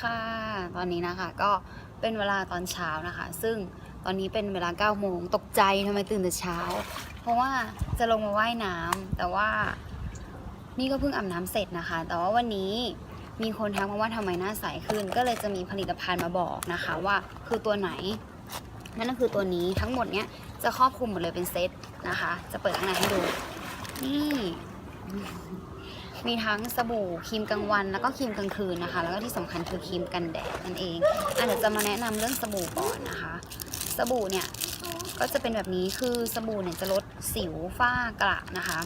ค่ะ ตอนนี้นะคะก็เป็นเวลาตอนเช้านะคะ ซึ่งตอนนี้เป็นเวลา9โมงตกใจทำไมตื่นแต่เช้า เพราะว่าจะลงมาว่ายน้ำแต่ว่านี่ก็เพิ่งอาบน้ำเสร็จนะคะ แต่ว่าวันนี้มีคนทักมาว่าทำไมหน้าใสขึ้น ก็เลยจะมีผลิตภัณฑ์มาบอกนะคะว่าคือตัวไหน นั่นก็คือตัวนี้ทั้งหมดเนี้ยจะครอบคลุมหมดเลยเป็นเซตนะคะ จะเปิดข้างในให้ดูนี่ มีทั้งสบู่ครีมกลางวัน แล้วก็ครีมกลางคืนนะคะ แล้วก็ที่สำคัญคือครีมกันแดดนั่นเองอะเดี๋ยวจะมาแนะนำเรื่องสบู่ก่อนนะคะ สบู่เนี่ยก็จะเป็นแบบนี้คือสบู่เนี่ยจะลดสิวฝ้ากระนะคะ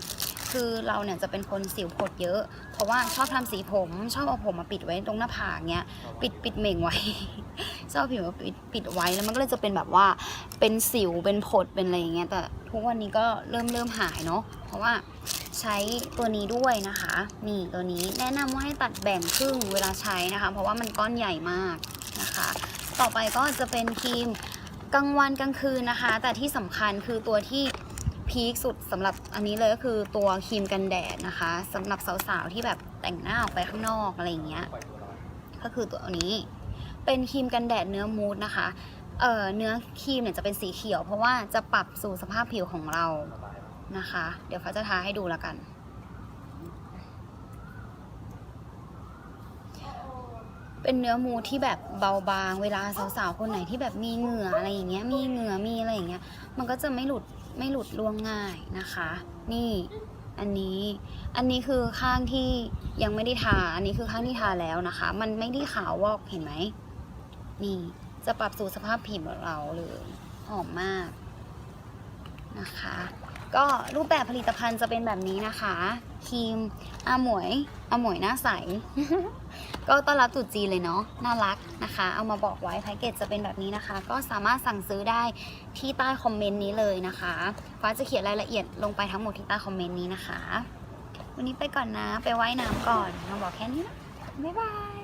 คือเราเนี่ยจะเป็นคนสิวผดเยอะ เพราะว่าชอบทำสีผม ชอบเอาผมมาปิดไว้ตรงหน้าผากเนี้ยปิดปิดเหม่งไว้ ชอบผิวปิดปิดไว้แล้วมันก็เลยจะเป็นแบบว่าเป็นสิวเป็นผดเป็นอะไรอย่างเงี้ยแต่ทุกวันนี้ก็เริ่มเริ่มหายเนาะเพราะว่า ใช้ตัวนี้ด้วยนะคะ นี่ตัวนี้แนะนำว่าให้ตัดแบ่งครึ่งเวลาใช้นะคะ เพราะว่ามันก้อนใหญ่มากนะคะ ต่อไปก็จะเป็นครีมกลางวันกลางคืนนะคะ แต่ที่สำคัญคือตัวที่พีคสุดสำหรับอันนี้เลยก็คือตัวครีมกันแดดนะคะสำหรับสาวๆที่แบบแต่งหน้าออกไปข้างนอกอะไรอย่างเงี้ยก็คือตัวนี้เป็นครีมกันแดดเนื้อมูดนะคะเเนื้อครีมเนี่ยจะเป็นสีเขียว เพราะว่าจะปรับสู่สภาพผิวของเรา นะคะ เดี๋ยวฟ้าจะทาให้ดูแล้วกัน เป็นเนื้อมูที่แบบเบาบางเวลาสาวๆคนไหนที่แบบมีเหงื่ออะไรอย่างเงี้ย มีเหงื่อมีอะไรอย่างเงี้ย มันก็จะไม่หลุดไม่หลุดร่วงง่ายนะคะ นี่อันนี้ อันนี้คือข้างที่ยังไม่ได้ทา อันนี้คือข้างที่ทาแล้วนะคะ มันไม่ได้ขาววอกเห็นไหม นี่จะปรับสู่สภาพผิวของเราเลย หอมมาก นะคะ ก็รูปแบบผลิตภัณฑ์จะเป็นแบบนี้นะคะครีมอาหมวยอาหมวยหน้าใส ก็ต้อนรับตรุษจีนเลยเนาะน่ารักนะคะ เอามาบอกไว้แพ็กเกจจะเป็นแบบนี้นะคะ ก็สามารถสั่งซื้อได้ที่ใต้คอมเมนต์นี้เลยนะคะฟ้าจะเขียนรายละเอียดลงไปทั้งหมดที่ใต้คอมเมนต์นี้นะคะ วันนี้ไปก่อนนะไปไว่ายน้ำก่อนมาบอกแค่นี้นะบ๊ายบาย